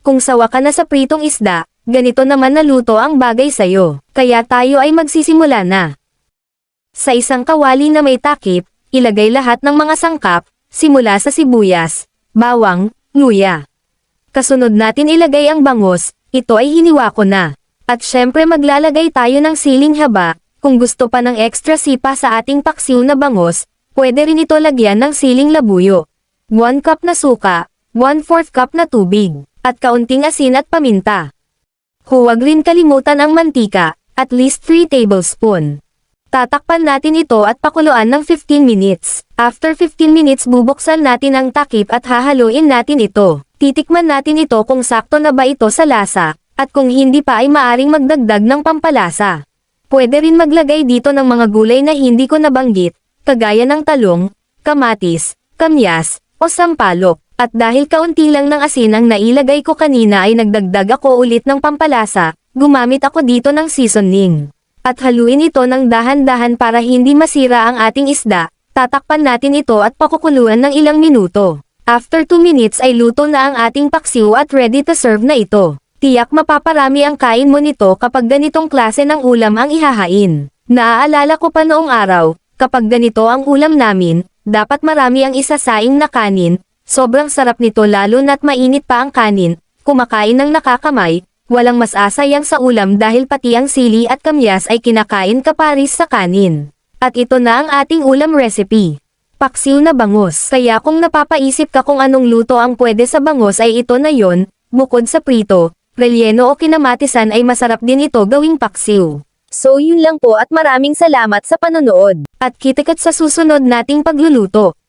Kung sawa ka na sa pritong isda, ganito naman na luto ang bagay sayo. Kaya tayo ay magsisimula na. Sa isang kawali na may takip, ilagay lahat ng mga sangkap, simula sa sibuyas, bawang, luya. Kasunod natin ilagay ang bangos, ito ay hiniwa ko na. At syempre maglalagay tayo ng siling haba, kung gusto pa ng extra sipa sa ating paksiw na bangos, pwede rin ito lagyan ng siling labuyo. 1 cup na suka, 1 4 cup na tubig, at kaunting asin at paminta. Huwag rin kalimutan ang mantika, at least 3 tablespoon. Tatakpan natin ito at pakuluan ng 15 minutes. After 15 minutes bubuksan natin ang takip at hahaluin natin ito. Titikman natin ito kung sakto na ba ito sa lasa, at kung hindi pa ay maaring magdagdag ng pampalasa. Pwede rin maglagay dito ng mga gulay na hindi ko nabanggit, kagaya ng talong, kamatis, kamyas, o sampalok. At dahil kaunti lang ng asin ang nailagay ko kanina ay nagdagdag ako ulit ng pampalasa, gumamit ako dito ng seasoning. At haluin ito ng dahan-dahan para hindi masira ang ating isda, tatakpan natin ito at pakukuluan ng ilang minuto. After 2 minutes ay luto na ang ating paksiw at ready to serve na ito. Tiyak mapaparami ang kain mo nito kapag ganitong klase ng ulam ang ihahain. Naaalala ko pa noong araw, kapag ganito ang ulam namin, dapat marami ang isasaing na kanin, sobrang sarap nito lalo na't mainit pa ang kanin, kumakain ng nakakamay, walang mas asayang sa ulam dahil pati ang sili at kamyas ay kinakain kaparis sa kanin. At ito na ang ating ulam recipe. Paksiw na bangos. Kaya kung napapaisip ka kung anong luto ang pwede sa bangos ay ito na yon, bukod sa prito, relyeno o kinamatisan ay masarap din ito gawing paksiw. So yun lang po at maraming salamat sa panonood. At kitikat sa susunod nating pagluluto.